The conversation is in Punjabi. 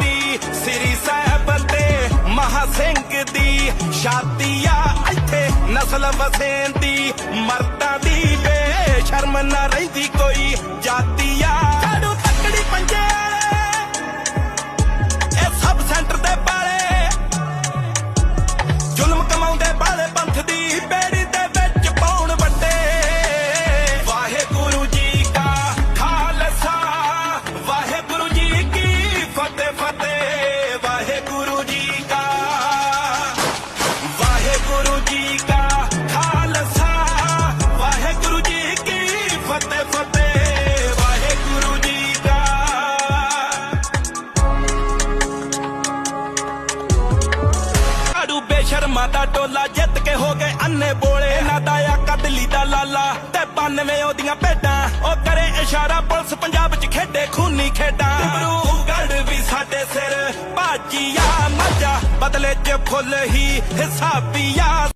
ਦੀ ਸ੍ਰੀ ਸਾਹਿਬ ਤੇ ਮਹਾ ਸਿੰਘ ਦੀ ਸ਼ਾਦੀ ਆ। ਇੱਥੇ ਨਸਲ ਵਸੇਂਦੀ ਮਰਦਾਂ ਦੀ ਝਾੜੂ ਬੇਸ਼ਰਮਾ ਦਾ ਟੋਲਾ ਜਿੱਤ ਕੇ ਹੋ ਗਏ ਅੰਨੇ ਬੋਲੇ। ਨਾ ਦਾਇਆ ਕਦਲੀ ਦਾ ਲਾਲਾ ਤੇ 92 ਉਹਦੀਆਂ ਭੇਡਾਂ। ਉਹ ਕਰੇ ਇਸ਼ਾਰਾ ਪੁਲਿਸ ਪੰਜਾਬ 'ਚ ਖੇਡੇ, ਖੂਨੀ ਖੇਡਾਂ। ਗੜ ਵੀ ਸਾਡੇ ਸਿਰ, ਬਾਜੀਆ ਮੱਜਾ ਬਦਲੇ 'ਚ ਫੁੱਲ ਹੀ ਹਿਸਾਬੀਆ।